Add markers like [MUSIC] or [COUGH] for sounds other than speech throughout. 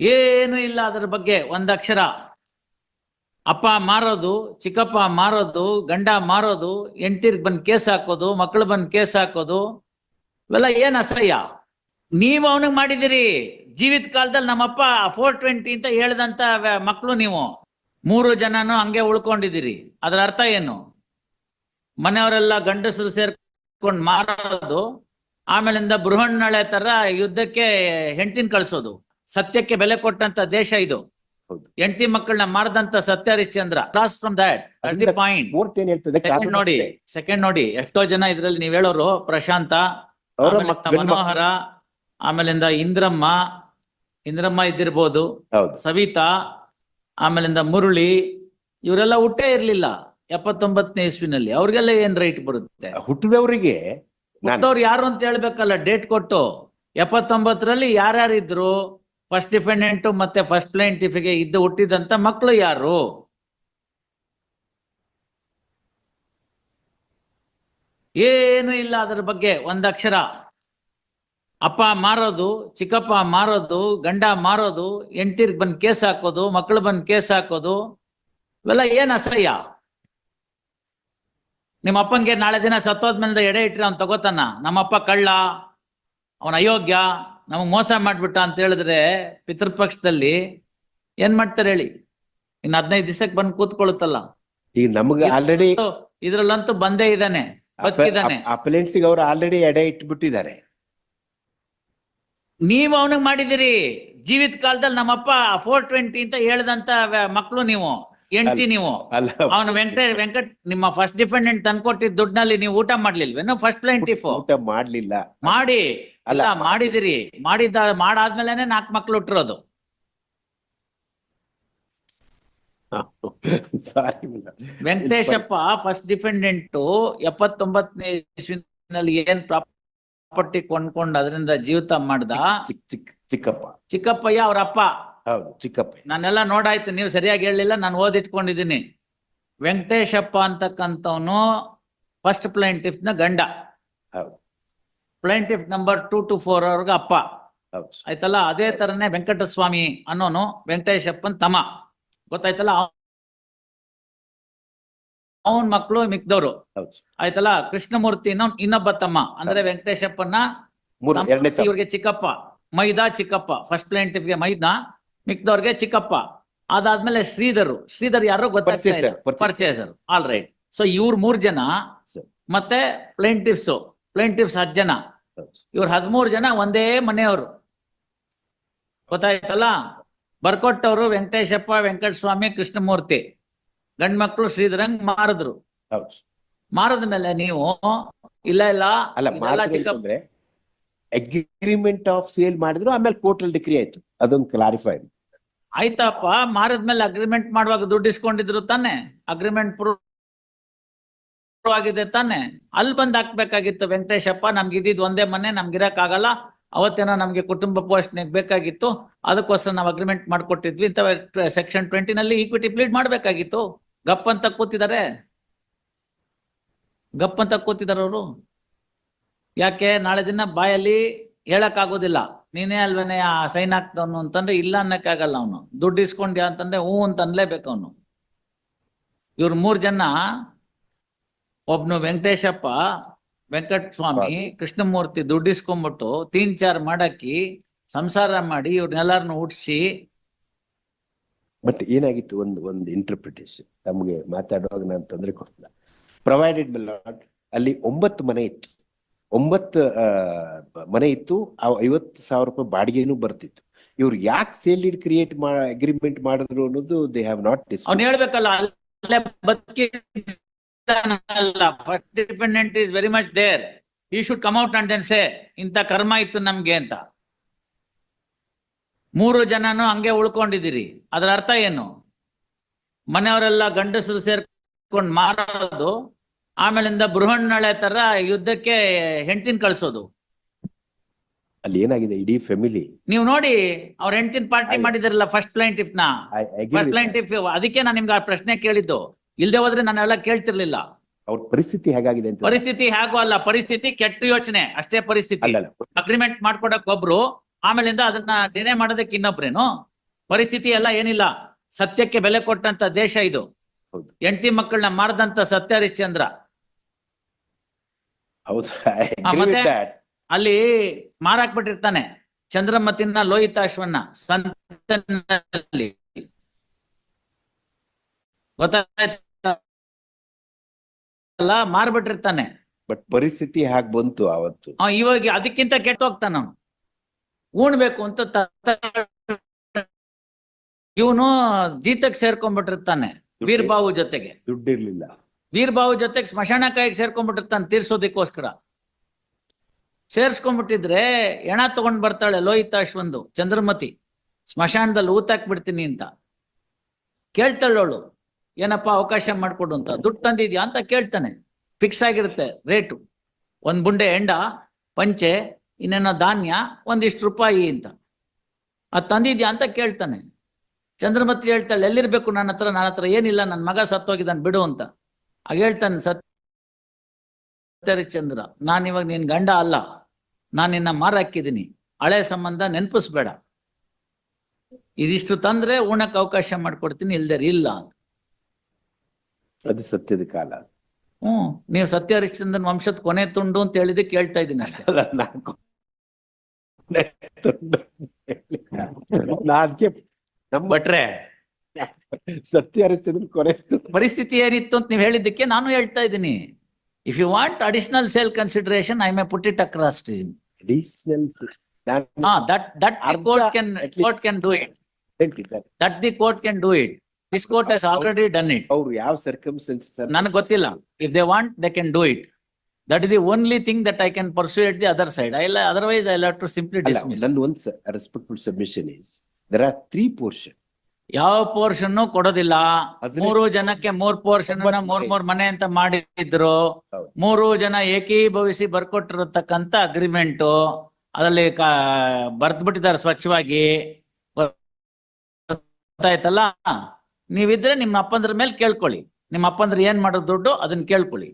ಏನು ಇಲ್ಲ ಅದರ ಬಗ್ಗೆ ಒಂದಕ್ಷರ ಅಪ್ಪ ಮಾರೋದು, ಚಿಕ್ಕಪ್ಪ ಮಾರೋದು, ಗಂಡ ಮಾರೋದು, ಹೆಂಡತಿರ್ಗ್ ಬಂದ್ ಕೇಸ್ ಹಾಕೋದು ಮಕ್ಕಳು ಬಂದ್ ಕೇಸ್ ಹಾಕೋದು, ಇವೆಲ್ಲ ಏನ್ ಅಸಹ್ಯ? ನೀವು ಅವನಿಗೆ ಮಾಡಿದಿರಿ ಜೀವಿತ ಕಾಲದಲ್ಲಿ ನಮ್ಮಪ್ಪ ಫೋರ್ ಟ್ವೆಂಟಿ ಅಂತ ಹೇಳ್ದಂತ ಮಕ್ಳು ನೀವು. ಮೂರು ಜನನು ಹಂಗೆ ಉಳ್ಕೊಂಡಿದ್ದೀರಿ. ಅದ್ರ ಅರ್ಥ ಏನು? ಮನೆಯವರೆಲ್ಲ ಗಂಡಸರು ಸೇರ್ಕೊಂಡು ಮಾರೋದು, ಆಮೇಲಿಂದ ಬೃಹಣ್ಣಳೆ ತರ ಯುದ್ಧಕ್ಕೆ ಹೆಂಡತಿನ ಕಳ್ಸೋದು. ಸತ್ಯಕ್ಕೆ ಬೆಲೆ ಕೊಟ್ಟಂತ ದೇಶ ಇದು. ಹೆಂಡತಿ ಮಕ್ಕಳನ್ನ ಮಾರದಂತ Satya Harishchandra. Cross from that the point ಏನ್ ಹೇಳ್ತದೆ? ನೋಡಿ ಸೆಕೆಂಡ್ ನೋಡಿ ಎಷ್ಟೋ ಜನ ಇದ್ರಲ್ಲಿ ನೀವ್ ಹೇಳೋರು ಪ್ರಶಾಂತ ಮನೋಹರ ಆಮೇಲಿಂದ ಇಂದ್ರಮ್ಮ ಇಂದ್ರಮ್ಮ ಇದ್ದಿರ್ಬೋದು ಸವಿತಾ ಆಮೇಲಿಂದ ಮುರುಳಿ ಇವರೆಲ್ಲ ಹುಟ್ಟೇ ಇರ್ಲಿಲ್ಲ ಎಪ್ಪತ್ತೊಂಬತ್ತನೇ ಇಸ್ವಿನಲ್ಲಿ. ಅವ್ರಿಗೆಲ್ಲ ಏನ್ ರೈಟ್ ಬರುತ್ತೆ? ಹುಟ್ಟಿದವರಿಗೆ ಹುಟ್ಟವ್ರು ಯಾರು ಅಂತ ಹೇಳ್ಬೇಕಲ್ಲ ಡೇಟ್ ಕೊಟ್ಟು. ಎಪ್ಪತ್ತೊಂಬತ್ತರಲ್ಲಿ ಯಾರ್ಯಾರಿದ್ರು? ಫಸ್ಟ್ ಡಿಫೆಂಡೆಂಟು ಮತ್ತೆ ಫಸ್ಟ್ ಪ್ಲೇಂಟಿಫಿಗೆ ಇದ್ದು ಹುಟ್ಟಿದಂತ ಮಕ್ಕಳು ಯಾರು? ಏನು ಇಲ್ಲ ಅದರ ಬಗ್ಗೆ, ಒಂದ್ ಅಕ್ಷರ. ಅಪ್ಪ ಮಾರೋದು, ಚಿಕ್ಕಪ್ಪ ಮಾರೋದು, ಗಂಡ ಮಾರೋದು ಹೆಂಡ್ತಿರ್ಗ್ ಬಂದು ಕೇಸ್ ಹಾಕೋದು ಮಕ್ಕಳು ಬಂದು ಕೇಸ್ ಹಾಕೋದು, ಇವೆಲ್ಲ ಏನು ಅಸಹ್ಯ? ನಿಮ್ಮ ಅಪ್ಪಂಗೆ ನಾಳೆ ದಿನ ಸತ್ತೋದ್ಮೇಲೆ ಎಡೆ ಇಟ್ಟರೆ ಅವ್ನು ತಗೋತಾನ? ನಮ್ಮಪ್ಪ ಕಳ್ಳ, ಅವನ ಅಯೋಗ್ಯ ನಮಗ್ ಮೋಸ ಮಾಡ್ಬಿಟ್ಟ ಅಂತ ಹೇಳಿದ್ರೆ ಪಿತೃಪಕ್ಷದಲ್ಲಿ ಏನ್ ಮಾಡ್ತಾರೆ ಹೇಳಿ? ಇನ್ನು ಹದಿನೈದು ದಿವಸಕ್ಕೆ ಬಂದು ಕೂತ್ಕೊಳ್ಳುತ್ತಲ್ಲ? ಈಗ ನಮ್ಗೆ ಆಲ್ರೆಡಿ ಇದ್ರಲ್ಲಂತೂ ಬಂದೇ ಇದ್ದಾನೆ ಬದುಕಿದಾನೆ ಅಪಲೆನ್ಸ್ ಅವ್ರು ಆಲ್ರೆಡಿ ಎಡೆ ಇಟ್ಬಿಟ್ಟಿದ್ದಾರೆ. ನೀವು ಅವನಿಗೆ ಮಾಡಿದಿರಿ ಜೀವಿತ ಕಾಲದಲ್ಲಿ ನಮ್ಮಪ್ಪ ಫೋರ್ ಟ್ವೆಂಟಿ ಅಂತ ಹೇಳ್ದಂತ ಮಕ್ಳು ನೀವು. ಹೆಂಡ್ತಿ ನೀವು. ಅಲ್ಲ. ಅವನು ವೆಂಕಟ ವೆಂಕಟ್ ನಿಮ್ಮ ಫಸ್ಟ್ ಡಿಫೆಂಡೆಂಟ್ ತಂದ್ಕೊಟ್ಟಿದ್ ದುಡ್ಡಿನಲ್ಲಿ ನೀವು ಊಟ ಮಾಡ್ಲಿಲ್ವೇನು? ಫಸ್ಟ್ ಪ್ಲೇಂಟಿಫ್ ಊಟ ಮಾಡ್ಲಿಲ್ಲ. ಮಾಡಿ. ಅಲ್ಲ. ಮಾಡಿದಿರಿ. ಮಾಡಿದ್ದ ಮಾಡಾದ್ಮೇಲೆ ನಾಲ್ಕು ಮಕ್ಳು ಹುಟ್ಟಿರೋದು ಸಾರಿ ವೆಂಕಟೇಶಪ್ಪ ಫಸ್ಟ್ ಡಿಫೆಂಡೆಂಟ್ ಎಪ್ಪತ್ತೊಂಬತ್ತನೇ ಇಸ್ವಿನಲ್ಲಿ ಏನ್ ಪ್ರಾಪರ್ಟಿ ಕೊಂಡ್ಕೊಂಡು ಅದರಿಂದ ಜೀವಿತ ಮಾಡ್ದ? ಚಿಕ್ಕ ಚಿಕ್ಕ ಚಿಕ್ಕಪ್ಪ. ಚಿಕ್ಕಪ್ಪಯ್ಯ ಅವ್ರ ಅಪ್ಪ. ಹೌದು ಚಿಕ್ಕಪ್ಪ ನಾನೆಲ್ಲ ನೋಡಾಯ್ತು ನೀವು ಸರಿಯಾಗಿ ಹೇಳಲಿಲ್ಲ ನಾನು ಓದಿಟ್ಕೊಂಡಿದ್ದೀನಿ. ವೆಂಕಟೇಶಪ್ಪ ಅಂತಕ್ಕಂಥವನು ಫಸ್ಟ್ ಪ್ಲೇಂಟಿಫ್ನ ಗಂಡ. ಹೌದು. Plaintiff number two to four ಅವ್ರಿಗೆ ಅಪ್ಪ. ಹೌದು ಆಯ್ತಲ್ಲ ಅದೇ ತರನೇ ವೆಂಕಟಸ್ವಾಮಿ ಅನ್ನೋನು ವೆಂಕಟೇಶಪ್ಪನ್ ತಮ್ಮ. ಗೊತ್ತಾಯ್ತಲ್ಲ ಅವನ್ ಮಕ್ಕಳು ಮಿಕ್ದವ್ರು. ಹೌದು ಆಯ್ತಲ್ಲ ಕೃಷ್ಣಮೂರ್ತಿ ಅನ್ನೋ ಇನ್ನೊಬ್ಬ ತಮ್ಮ. ಅಂದ್ರೆ ವೆಂಕಟೇಶಪ್ಪನ ಮೂರು ತಮ್ಮ ಎರಡನೇ ತಮ್ಮ. ಇವ್ರಿಗೆ ಚಿಕ್ಕಪ್ಪ. ಮೈದಾ ಚಿಕ್ಕಪ್ಪ ಫಸ್ಟ್ ಪ್ಲೇಂಟಿಫ್ಗೆ ಮೈದಾ. ಮಿಕ್ದವ್ರಿಗೆ ಚಿಕ್ಕಪ್ಪ. ಅದಾದ್ಮೇಲೆ ಶ್ರೀಧರ್. ಶ್ರೀಧರ್ ಯಾರೋ ಗೊತ್ತಾಗ್ತಾ ಪರ್ಚೇಸರ್ ಆಲ್ ರೈಟ್ ಸೊ ಇವ್ರ ಮೂರ್ ಜನ. ಮತ್ತೆ ಪ್ಲೇಂಟಿಫ್ಸ್ ಪ್ಲೇಂಟಿಫ್ಸ್ ಹತ್ತು ಜನ. ಇವ್ರ ಹದಿಮೂರು ಜನ ಒಂದೇ ಮನೆಯವರು. ಗೊತ್ತಾಯ್ತಲ್ಲ? ಬರ್ಕೊಟ್ಟವ್ರು ವೆಂಕಟೇಶಪ್ಪ ವೆಂಕಟಸ್ವಾಮಿ ಕೃಷ್ಣಮೂರ್ತಿ. ಗಂಡ್ ಮಕ್ಳು ಶ್ರೀಧರಂಗ್ ಮಾರಿದ್ರು. ಮಾರದ ಮೇಲೆ ನೀವು ಇಲ್ಲ ಇಲ್ಲ ಅಲ್ಲ ಅಗ್ರಿಮೆಂಟ್ ಆಫ್ ಸೇಲ್ ಮಾಡಿದ್ರು ಆಮೇಲೆ ಕೋರ್ಟ್ ಅಲ್ಲಿ ಡಿಗ್ರಿ ಆಯ್ತು. ಅದೊಂದು ಕ್ಲಾರಿಫೈ ಆಯ್ತಪ್ಪ ಮಾರಿದ್ಮೇಲೆ ಅಗ್ರಿಮೆಂಟ್ ಮಾಡುವಾಗ ದುಡ್ಡು ಇಸ್ಕೊಂಡಿದ್ರು ತಾನೆ. ಅಗ್ರಿಮೆಂಟ್ ಪ್ರೂವ್ ಆಗಿದೆ ತಾನೆ. ಅಲ್ಲಿ ಬಂದ್ ಹಾಕ್ಬೇಕಾಗಿತ್ತು ವೆಂಕಟೇಶಪ್ಪ, ನಮ್ಗೆ ಇದ್ದಿದ್ ಒಂದೇ ಮನೆ, ನಮ್ಗೆ ಆಗಲ್ಲ. ಅವತ್ತೇನೋ ನಮ್ಗೆ ಕುಟುಂಬ ಪೋಷಣೆಗೆ ಬೇಕಾಗಿತ್ತು. ಅದಕ್ಕೋಸ್ಕರ ನಾವು ಅಗ್ರಿಮೆಂಟ್ ಮಾಡ್ಕೊಟ್ಟಿದ್ವಿ. ಇಂಥ ಸೆಕ್ಷನ್ ಟ್ವೆಂಟಿನಲ್ಲಿ ಈಕ್ವಿಟಿ ಪ್ಲೀಡ್ ಮಾಡ್ಬೇಕಾಗಿತ್ತು. ಗಪ್ ಅಂತ ಕೂತಿದ್ದಾರೆ ಗಪ್ ಅಂತ ಕೂತಿದಾರೆ ಅವರು. ಯಾಕೆ? ನಾಳೆ ದಿನ ಬಾಯಲ್ಲಿ ಹೇಳಕ್ ಆಗೋದಿಲ್ಲ. ನೀನೇ ಅಲ್ವೇನೆ ಆ ಸೈನ್ ಹಾಕ್ತವನು ಅಂತಂದ್ರೆ ಇಲ್ಲ ಅನ್ನಕ್ಕಾಗಲ್ಲ ಅವನು. ದುಡ್ಡು ಇಸ್ಕೊಂಡ್ಯಾ ಅಂತಂದ್ರೆ ಹ್ಞೂ ಅಂತ ಅನ್ಲೇಬೇಕು ಅವನು. ಇವ್ರ ಮೂರ್ ಜನ ಒಬ್ನು ವೆಂಕಟೇಶಪ್ಪ ವೆಂಕಟ ಸ್ವಾಮಿ ಕೃಷ್ಣಮೂರ್ತಿ ದುಡ್ಡು ಇಸ್ಕೊಂಡ್ಬಿಟ್ಟು ತೀನ್ ಚಾರ್ ಮಾಡಾಕಿ ಸಂಸಾರ ಮಾಡಿ ಇವ್ರನ್ನೆಲ್ಲಾರನ್ನು ಹುಟ್ಟಿಸಿ ಬಟ್ ಏನಾಗಿತ್ತು ಒಂದು ಒಂದು ಇಂಟರ್ಪ್ರಿಟೇಷನ್ ನಮಗೆ ಮಾತಾಡುವಾಗ ನಾನು ತೊಂದರೆ ಕೊಡ್ತಿಲ್ಲ. ಪ್ರೊವೈಡೆಡ್ ಲಾಟ್ ಅಲ್ಲಿ ಒಂಬತ್ತು ಮನೆ ಇತ್ತು. ಒಂಬತ್ತು ಮನೆ ಇತ್ತು, ಆ ಐವತ್ತು ಸಾವಿರ ರೂಪಾಯಿ ಬಾಡಿಗೆನೂ ಬರ್ತಿತ್ತು. ಇವ್ರು ಯಾಕೆ ಸೇಲ್ ಇಡ್ ಕ್ರಿಯೇಟ್ ಅಗ್ರಿಮೆಂಟ್ ಮಾಡಿದ್ರು ಅನ್ನೋದು ದೇ ಹ್ಯಾವ್ ನಾಟ್ ಅವ್ನು ಹೇಳ್ಬೇಕಲ್ಲ first dependent is very much there he should come out and then say ಇಂಥ ಕರ್ಮ ಇತ್ತು ನಮ್ಗೆ ಅಂತ. ಮೂರು ಜನನು ಹಂಗೆ ಉಳ್ಕೊಂಡಿದ್ದೀರಿ. ಅದರ ಅರ್ಥ ಏನು? ಮನೆಯವರೆಲ್ಲ ಗಂಡಸರು ಸೇರ್ಕೊಂಡು ಮಾರೋದು ಆಮೇಲಿಂದ ಬೃಹಣ್ಣಳೆ ತರ ಯುದ್ಧಕ್ಕೆ ಹೆಂಡತಿನ ಕಳಿಸೋದು. ಅಲ್ಲಿ ಏನಾಗಿದೆ? ಇಡೀ ಫ್ಯಾಮಿಲಿ ನೀವು ನೋಡಿ ಅವ್ರ ಹೆಂಡತಿನ ಪಾರ್ಟಿ. ಮಾಡಿದಿರಲ್ಲ ಫಸ್ಟ್ ಪ್ಲೈಂಟಿಫ್ನ. ಫಸ್ಟ್ ಪ್ಲೈಂಟಿಫ್ ಅದಕ್ಕೆ ನಾನು ನಿಮ್ಗೆ ಆ ಪ್ರಶ್ನೆ ಕೇಳಿದ್ದು. ಇಲ್ದೆ ಹೋದ್ರೆ ನಾನೆಲ್ಲ ಕೇಳ್ತಿರ್ಲಿಲ್ಲ. ಅವ್ರ ಪರಿಸ್ಥಿತಿ ಹೇಗಾಗಿದೆ ಅಂತ. ಪರಿಸ್ಥಿತಿ ಹೇಗೂ ಅಲ್ಲ ಪರಿಸ್ಥಿತಿ ಕೆಟ್ಟ ಯೋಚನೆ ಅಷ್ಟೇ ಪರಿಸ್ಥಿತಿ. ಅಗ್ರಿಮೆಂಟ್ ಮಾಡ್ಕೊಡಕ್ ಒಬ್ರು ಆಮೇಲಿಂದ ಅದನ್ನ ಡಿನೇ ಮಾಡೋದಕ್ಕೆ ಇನ್ನೊಬ್ರೇನು? ಪರಿಸ್ಥಿತಿ ಎಲ್ಲ ಏನಿಲ್ಲ. ಸತ್ಯಕ್ಕೆ ಬೆಲೆ ಕೊಟ್ಟಂತ ದೇಶ ಇದು. ಹೆಂಡತಿ ಮಕ್ಕಳನ್ನ ಮಾರದಂತ ಸತ್ಯ ಹರಿಶ್ಚಂದ್ರ ಹೌದು. [LAUGHS] ಅಲ್ಲಿ ಮತ್ತೆ? ಬಿಟ್ಟಿರ್ತಾನೆ ಚಂದ್ರಮತಿನ ಲೋಹಿತಾಶ್ವನ್ನ ಸಂತನಲ್ಲಿ. ಗೊತ್ತಾಯ್ತಲ್ಲ? ಮಾರ್ಬಿಟ್ಟಿರ್ತಾನೆ. ಬಟ್ ಪರಿಸ್ಥಿತಿ ಹಾಗೆ ಬಂತು ಅವತ್ತು ಅವ ಇವಾಗ ಅದಕ್ಕಿಂತ ಕೆಟ್ಟ ಹೋಗ್ತಾನ ಅವನು. ಉಣ್ಬೇಕು ಅಂತ ಇವನು ಜೀತಕ್ ಸೇರ್ಕೊಂಡ್ಬಿಟ್ಟಿರ್ತಾನೆ ವೀರ್ಬಾವು ಜೊತೆಗೆ. ದುಡ್ಡಿರ್ಲಿಲ್ಲ. ವೀರ್ಬಾವು ಜೊತೆಗೆ ಸ್ಮಶಾನ ಕಾಯಿಗೆ ಸೇರ್ಕೊಂಡ್ಬಿಟ್ಟಿರ್ತಾನೆ ತೀರ್ಸೋದಕ್ಕೋಸ್ಕರ. ಸೇರ್ಸ್ಕೊಂಡ್ಬಿಟ್ಟಿದ್ರೆ ಎಣ ತಗೊಂಡ್ ಬರ್ತಾಳೆ ಲೋಹಿತಾಶ್ವಂದು ಚಂದ್ರಮತಿ. ಸ್ಮಶಾನದಲ್ಲಿ ಊತಾಕ್ ಬಿಡ್ತೀನಿ ಅಂತ ಕೇಳ್ತಾಳವಳು ಏನಪ್ಪ ಅವಕಾಶ ಮಾಡ್ಕೊಡು ಅಂತ. ದುಡ್ಡು ತಂದಿದ್ಯಾ ಅಂತ ಕೇಳ್ತಾನೆ. ಫಿಕ್ಸ್ ಆಗಿರುತ್ತೆ ರೇಟು. ಒಂದ್ ಬುಂಡೆ ಎಂಡ ಪಂಚೆ, ಇನ್ನೇನೋ ಧಾನ್ಯ, ಒಂದಿಷ್ಟು ರೂಪಾಯಿ ಅಂತ. ಅದು ತಂದಿದ್ಯಾ ಅಂತ ಕೇಳ್ತಾನೆ. ಚಂದ್ರಮತಿ ಹೇಳ್ತಾಳೆ, ಎಲ್ಲಿರ್ಬೇಕು ನನ್ನ ಹತ್ರ? ನನ್ನ ಹತ್ರ ಏನಿಲ್ಲ ನನ್ನ ಮಗ ಸತ್ತೋಗಿದ್ದಾನೆ, ಬಿಡು ಅಂತ. ಆಗ ಹೇಳ್ತಾನೆ ನಾನು ಇವಾಗ ನಿನ್ ಗಂಡ ಅಲ್ಲ. ನಾನು ನಿನ್ನ ಮಾರಾಕಿದ್ದೀನಿ ಹಳೆ ಸಂಬಂಧ ನೆನಪಿಸ್ಬೇಡ. ಇದಿಷ್ಟು ತಂದ್ರೆ ಉಣಕ್ ಅವಕಾಶ ಮಾಡ್ಕೊಡ್ತೀನಿ ಇಲ್ದೇ ಇಲ್ಲ ಅಂತ. ಅದು ಸತ್ಯದ ಕಾಲ. ಹ್ಮ್ ನೀವು ಸತ್ಯ ಹರಿಶ್ಚಂದ್ರನ್ ವಂಶದ ಕೊನೆ ತುಂಡು ಅಂತ ಹೇಳಿದ್ರೆ ಕೇಳ್ತಾ ಇದ್ದೀನಿ ಅಷ್ಟೇ. ನಮ್ಮ ಬಟ್ರೆ ಸತ್ಯ ಕೊನೆ ಪರಿಸ್ಥಿತಿ ಏನಿತ್ತು ಅಂತ ನೀವು ಹೇಳಿದ್ದಕ್ಕೆ ನಾನು ಹೇಳ್ತಾ ಇದ್ದೀನಿ. If you want additional sale consideration I may put it across to additional ಹಾ that that court can. Court can do it that the court can do it this court has already done it ಅವ್ರು ಯಾವ circumstances ನನಗೆ ಗೊತ್ತಿಲ್ಲ. If they want they can do it that is the only thing that I can the other side I otherwise I lot to simply dismiss ನನ್ನ ಒಂದು respectful submission is there are three portion ಯಾವ portion ಕೊಡೋದಿಲ್ಲ. ಮೂರು ಜನಕ್ಕೆ ಮೂರ್ portion ಮೂರ್ ಮೂರ್ ಮನೆ ಅಂತ ಮಾಡಿದ್ರು. ಮೂರು ಜನ ಏಕೀಭವಿಸಿ ಬರ್ಕೊಟ್ಟಿರತಕ್ಕಂತ ಅಗ್ರಿಮೆಂಟ್ ಅದರಲ್ಲಿ ಬರ್ದ್ ಬಿಟ್ಟಿದ್ದಾರೆ ಸ್ವಚ್ಛವಾಗಿ. ಗೊತ್ತಾಯ್ತಲ್ಲ? ನೀವಿದ್ರೆ ನಿಮ್ಮ ಅಪ್ಪಂದ್ರ ಮೇಲೆ ಕೇಳ್ಕೊಳ್ಳಿ. ನಿಮ್ಮ ಅಪ್ಪಂದ್ರ ಏನ್ ಮಾಡೋದು ದುಡ್ಡು ಅದನ್ನ ಕೇಳ್ಕೊಳ್ಳಿ.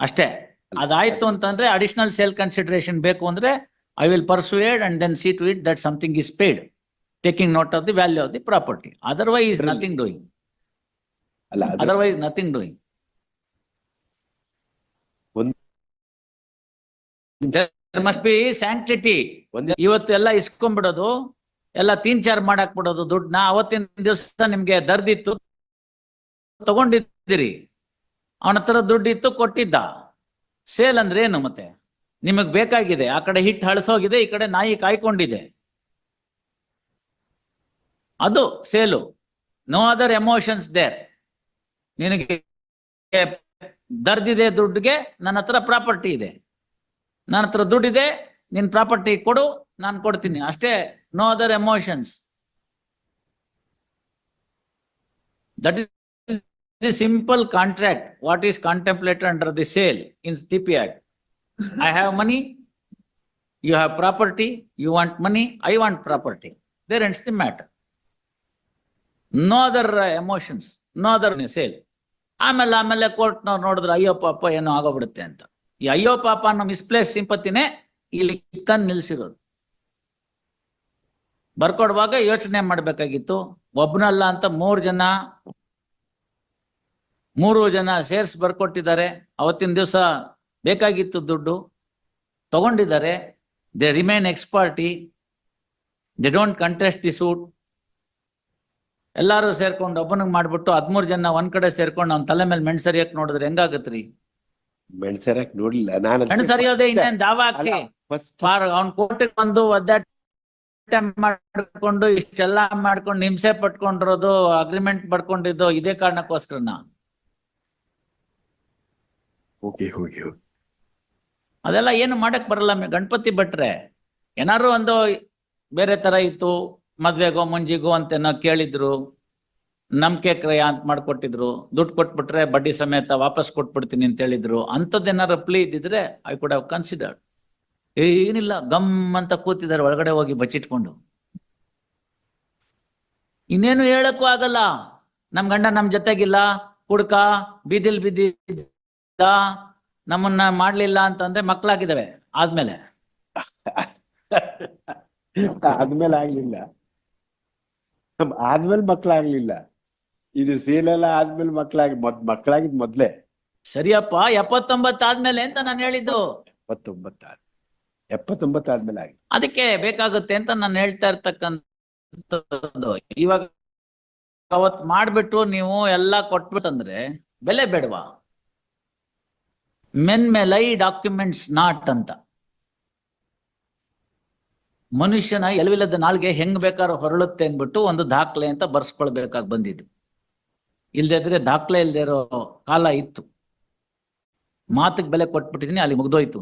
ಅಷ್ಟೇ. ಅದಾಯ್ತು ಅಂತಂದ್ರೆ ಅಡಿಷನಲ್ ಸೇಲ್ ಕನ್ಸಿಡರೇಷನ್ ಬೇಕು ಅಂದ್ರೆ I will persuade and then see to it that something is paid taking note of the value of the property otherwise Really? Nothing doing ಅಲ್ಲ ಅದು ಅದರ್ವೈಸ್ ನಥಿಂಗ್ ಡೂಯಿಂಗ್ ಒಂದ್- ಮಸ್ಟ್ ಬಿ ಸ್ಯಾಂಕ್ಟಿಟಿ ಒಂದೇ ಇವತ್ತು ಎಲ್ಲ ಇಸ್ಕೊಂಡ್ಬಿಡೋದು ಎಲ್ಲ ತೀನ್ ಚಾರ್ ಮಾಡಾಕ್ ಬಿಡೋದು ದುಡ್ಡನ್ನ ಅವತ್ತಿನ ದಿವಸ ನಿಮ್ಗೆ ದರ್ದಿತ್ತು ತಗೊಂಡಿದ್ದೀರಿ. ಅವನ ಹತ್ರ ದುಡ್ಡಿತ್ತು ಕೊಟ್ಟಿದ್ದ. ಸೇಲ್ ಅಂದ್ರೆ ಏನು ಮತ್ತೆ? ನಿಮಗ್ ಬೇಕಾಗಿದೆ ಆ ಕಡೆ ಹಿಟ್ ಹಳಸೋಗಿದೆ ಈ ಕಡೆ ನಾಯಿ ಕಾಯ್ಕೊಂಡಿದೆ. ಅದು sale. No other emotions there ನಿನಗೆ ದರ್ದಿದೆ ದುಡ್ಡಿಗೆ, ನನ್ನ ಹತ್ರ ಪ್ರಾಪರ್ಟಿ ಇದೆ. ನನ್ನ ಹತ್ರ ದುಡ್ಡಿದೆ, ನಿನ್ ಪ್ರಾಪರ್ಟಿ ಕೊಡು, ನಾನು ಕೊಡ್ತೀನಿ. ಅಷ್ಟೇ no other emotions that is the simple contract what is contemplated under the sale in T P act I have money you have property you want money I want property there ends the matter no other emotions no other sale ಆಮೇಲೆ ಆಮೇಲೆ ಕೋರ್ಟ್ನವ್ರು ನೋಡಿದ್ರೆ, ಅಯ್ಯೋ ಪಾಪ, ಏನೋ ಆಗೋಗ್ಬಿಡುತ್ತೆ ಅಂತ. ಈ ಅಯ್ಯೋ ಪಾಪ ಅನ್ನೋ ಮಿಸ್ಪ್ಲೇಸ್ ಸಿಂಪತ್ತಿನೇ ಇಲ್ಲಿ ತಂದು ನಿಲ್ಸಿರೋದು. ಬರ್ಕೊಡುವಾಗ ಯೋಚನೆ ಮಾಡ್ಬೇಕಾಗಿತ್ತು, ಒಬ್ನಲ್ಲ ಅಂತ ಮೂರು ಜನ ಮೂರು ಜನ ಸೇರ್ಸಿ ಬರ್ಕೊಟ್ಟಿದ್ದಾರೆ. ಅವತ್ತಿನ ದಿವಸ ಬೇಕಾಗಿತ್ತು ದುಡ್ಡು, ತಗೊಂಡಿದ್ದಾರೆ. They remain ex parte they don't contest the suit ಎಲ್ಲಾರು ಸೇರ್ಕೊಂಡು ಒಬ್ಬನಿಗೆ ಮಾಡ್ಬಿಟ್ಟು ಹದ್ಮೂರ್ ಜನ ಒಂದ್ ಕಡೆ ಸೇರ್ಕೊಂಡು ಅವ್ನ ತಲೆ ಮೇಲೆ ಮೆಣಸರಿಯಕ್ ನೋಡಿದ್ರೆ ಹೆಂಗಾಗತ್ರಿ? ಮೆಣಸರಕ್ ನೋಡ್ಲಿಲ್ಲ. ನಾನು ಮೆಣಸರಿಯೋದೇ ಇನ್ನೇನ್ ದಾವ ಹಾಕ್ಸಿ? ಫಸ್ಟ್ ಅವ್ನ್ ಕೋರ್ಟಿಗೆ ಬಂದು ಒದ್ದಾಟ ಮಾಡ್ಕೊಂಡು ಇಷ್ಟೆಲ್ಲ ಮಾಡ್ಕೊಂಡು ಹಿಂಸೆ ಪಟ್ಕೊಂಡಿರೋದು ಅಗ್ರಿಮೆಂಟ್ ಪಡ್ಕೊಂಡಿದ್ದು ಇದೇ ಕಾರಣಕ್ಕೋಸ್ಕರ ಹೋಗಿ ಅದೆಲ್ಲ ಏನು ಮಾಡಕ್ ಬರಲ್ಲ ಗಣಪತಿ ಭಟ್ರೆ. ಏನಾರು ಒಂದು ಬೇರೆ ತರ ಇತ್ತು. ಮದ್ವೆಗೋ ಮುಂಜಿಗೋ ಅಂತೇನೋ ಕೇಳಿದ್ರು, ನಂಬಿಕೆ ಕ್ರಯ ಅಂತ ಮಾಡ್ಕೊಟ್ಟಿದ್ರು, ದುಡ್ಡು ಕೊಟ್ಬಿಟ್ರೆ ಬಡ್ಡಿ ಸಮೇತ ವಾಪಸ್ ಕೊಟ್ಬಿಡ್ತೀನಿ ಅಂತ ಹೇಳಿದ್ರು ಅಂಥದ್ದೇನಾರು ಪ್ಲೀ ಇದ್ದಿದ್ರೆ ಐ ಕುಡ್ ಹ್ಯಾವ್ ಕನ್ಸಿಡರ್ಡ್ ಏನಿಲ್ಲ, ಗಮ್ ಅಂತ ಕೂತಿದ್ದಾರೆ, ಒಳಗಡೆ ಹೋಗಿ ಬಚ್ಚಿಟ್ಕೊಂಡು. ಇನ್ನೇನು ಹೇಳಕ್ಕೂ ಆಗಲ್ಲ. ನಮ್ ಗಂಡ ನಮ್ ಜೊತೆಗಿಲ್ಲ ಕುಡ್ಕ ಬೀದಿಲ್ ಬಿದ್ದಿದ್ದ, ನಮ್ಮನ್ನ ಮಾಡ್ಲಿಲ್ಲ ಅಂತಂದ್ರೆ ಮಕ್ಳಾಗಿದ್ದಾವೆ, ಆದ್ಮೇಲೆ. [LAUGHS] ಆದ್ಮೇಲೆ ಆಗ್ಲಿಲ್ಲ. ಆದ್ಮೇಲೆ ಮಕ್ಳಾಗ್ಲಿಲ್ಲ. ಇದು ಸೇಲೆಲ್ಲ ಆದ್ಮೇಲೆ ಮಕ್ಳಾಗಿ ಮೊದ್ ಮಕ್ಳಾಗಿದ್ ಮೊದ್ಲೇ. ಸರಿಯಪ್ಪ ಎಪ್ಪತ್ತೊಂಬತ್ತು ಆದ್ಮೇಲೆ ಅಂತ ನಾನು ಹೇಳಿದ್ದು. ಎಪ್ಪತ್ತೊಂಬತ್ತ ಎಪ್ಪತ್ತೊಂಬತ್ತು ಆದ್ಮೇಲೆ ಆಗಿ ಅದಕ್ಕೆ ಬೇಕಾಗುತ್ತೆ ಅಂತ ನಾನು ಹೇಳ್ತಾ ಇರ್ತಕ್ಕಂತ ಇವಾಗ ಅವತ್ ಮಾಡ್ಬಿಟ್ಟು ನೀವು ಎಲ್ಲಾ ಕೊಟ್ಬಿಟ್ಟಂದ್ರೆ ಬೆಲೆ ಬೇಡವಾ? ಮೆನ್ ಮೇಲೆ ಲೈ ಡಾಕ್ಯುಮೆಂಟ್ಸ್ ನಾಟ್ ಅಂತ. ಮನುಷ್ಯನ ಎಲವಿಲ್ಲದ ನಾಲ್ಗೆ ಹೆಂಗ್ ಬೇಕಾದ್ರೂ ಹೊರಳುತ್ತೆ ಅಂದ್ಬಿಟ್ಟು ಒಂದು ದಾಖಲೆ ಅಂತ ಬರ್ಸ್ಕೊಳ್ಬೇಕಾಗಿ ಬಂದಿದ್ದು. ಇಲ್ದೇ ಇದ್ರೆ ದಾಖಲೆ ಇಲ್ದೇ ಇರೋ ಕಾಲ ಇತ್ತು. ಮಾತಿಗೆ ಬೆಲೆ ಕೊಟ್ಬಿಟ್ಟಿದೀನಿ, ಅಲ್ಲಿ ಮುಗ್ದೋಯ್ತು